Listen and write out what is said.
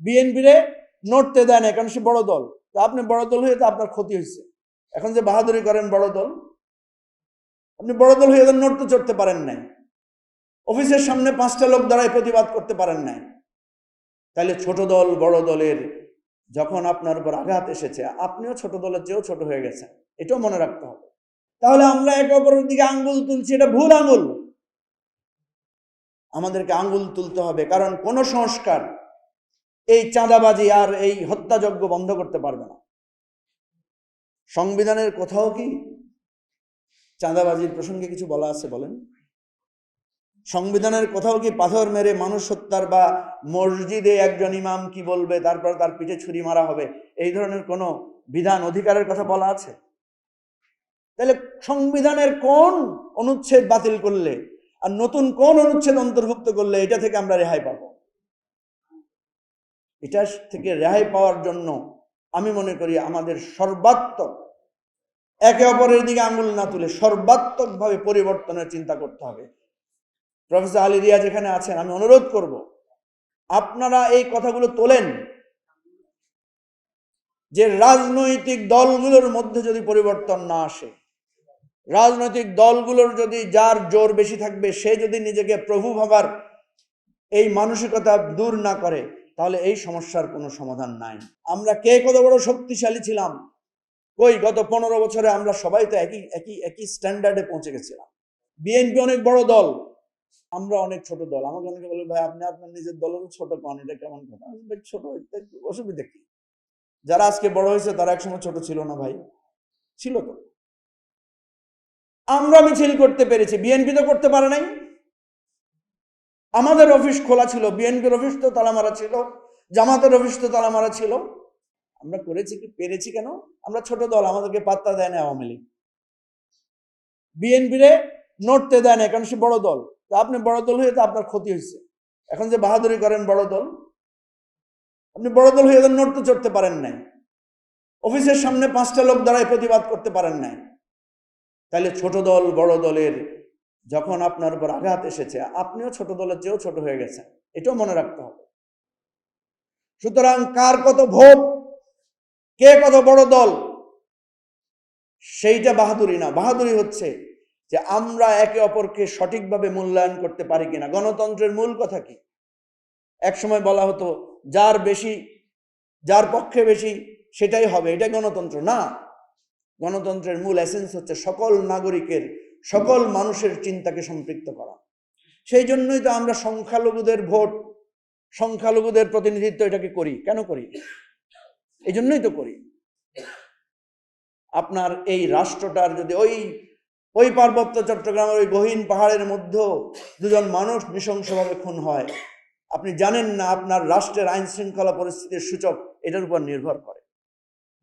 বিএনপিরে নড়তে দেয় না, কারণ সে বড় দল। তো আপনি বড় দল হয়ে তো আপনার ক্ষতি হয়েছে। এখন যে বাহাদুরি করেন বড় দল, আপনি বড় দল হয়ে নড়তে চড়তে পারেন নাই। অফিসের সামনে পাঁচটা লোক দাঁড়ায় প্রতিবাদ করতে পারেন নাই। তাহলে ছোট দল, বড় দলের যখন আপনার উপর আঘাত এসেছে, আপনিও ছোট দলের চেয়েও ছোট হয়ে গেছেন। এটাও মনে রাখতে হবে। তাহলে আমরা একে অপরের দিকে আঙ্গুল তুলছি, এটা ভুল আঙ্গুল। আমাদেরকে আঙ্গুল তুলতে হবে, কারণ কোন সংস্কার এই চাঁদাবাজি আর এই হত্যাযজ্ঞ বন্ধ করতে পারবে না। সংবিধানের কোথাও কি চাঁদাবাজির প্রসঙ্গে কিছু বলা আছে বলেন? সংবিধানের কোথাও কি পাথর মেরে মানুষ হত্যার বা মসজিদে একজন ইমাম কি বলবে, তারপর তার পিঠে ছুরি মারা হবে, এই ধরনের কোনো বিধান অধিকারের কথা বলা আছে? তাহলে সংবিধানের কোন অনুচ্ছেদ বাতিল করলে আর নতুন কোন অনুচ্ছেদ অন্তর্ভুক্ত করলে এটা থেকে আমরা রেহাই পাবো? এটা থেকে রেহাই পাওয়ার জন্য আমি মনে করি আমাদের সর্বাত্মক, একে অপরের দিকে আঙুল না তুলে সর্বাত্মকভাবে পরিবর্তনের চিন্তা করতে হবে। প্রফেসর আলী রিয়া যেখানে আছেন, আমি অনুরোধ করব, আপনারা এই কথাগুলো তোলেন যে রাজনৈতিক দলগুলোর মধ্যে যদি পরিবর্তন না আসে, রাজনৈতিক দলগুলোর যদি যার জোর বেশি থাকবে, সে যদি নিজেকে প্রভু ভাবার এই মানসিকতা দূর না করে তাহলে এই সমস্যার কোনো সমাধান নাই। আমরা কে কত বড় শক্তিশালী ছিলাম? কই, গত পনেরো বছরে আমরা সবাই তো একই একই একই স্ট্যান্ডার্ডে পৌঁছে গেছিলাম। বিএনপি অনেক বড় দল। আমরা অনেক ছোট দল। আমাকে অনেকে বলে, ভাই, আপনি আপনার নিজের দলেরও ছোট পান, এটা কেমন কথা? ছোট অসুবিধা কি? যারা আজকে বড় হয়েছে, তারা একসময় ছোট ছিল না, ভাই। ছিল তো। আমরা মিছিল করতে পেরেছি। বিএনপি তো করতে পারে নাই। আমাদের অফিস খোলা ছিল, বিএনপির অফিস তো তালা মারা ছিল, জামাতের অফিস তো তালা মারা ছিল। আমরা করেছি কি, পেরেছি কেন? আমরা ছোট দল, আমাদেরকে পাত্তা দেয় না আওয়ামী লীগ। বিএনপিরে নড়তে দেয় না, কারণ সে বড় দল। তো আপনি বড় দল হয়ে তো আপনার ক্ষতি হয়েছে। এখন যে বাহাদুরি করেন বড় দল, আপনি বড় দল হয়ে নড়তে চড়তে পারেন নাই। অফিসের সামনে পাঁচটা লোক দাঁড়ায় প্রতিবাদ করতে পারেন নাই। তাহলে ছোট দল, বড় দলের যখন আপনার উপর আঘাত এসেছে, আপনিও ছোট দলের চেয়েও ছোট হয়ে গেছেন। এটাও মনে রাখতে হবে। সুতরাং কার কত ভোট, কে কত বড় দল, সেইটা বাহাদুরি না। বাহাদুরি হচ্ছে যে আমরা একে অপরকে সঠিকভাবে মূল্যায়ন করতে পারি কিনা। গণতন্ত্রের মূল কথা কি? একসময় বলা হতো, যার বেশি, যার পক্ষে বেশি, সেটাই হবে। এটা গণতন্ত্র না। গণতন্ত্রের মূল এসেন্স হচ্ছে সকল নাগরিকের সকল মানুষের চিন্তাকে সম্পৃক্ত করা। সেই জন্যই তো আমরা সংখ্যালঘুদের ভোট, সংখ্যালঘুদের প্রতিনিধিত্ব এটাকে করি। কেন করি? এই জন্যই তো করি। আপনার এই রাষ্ট্রটার যদি ওই ওই পার্বত্য চট্টগ্রামের ওই গহীন পাহাড়ের মধ্যেও দুজন মানুষ নৃশংসভাবে খুন হয়, আপনি জানেন না আপনার রাষ্ট্রের আইন শৃঙ্খলা পরিস্থিতির সূচক এটার উপর নির্ভর করে।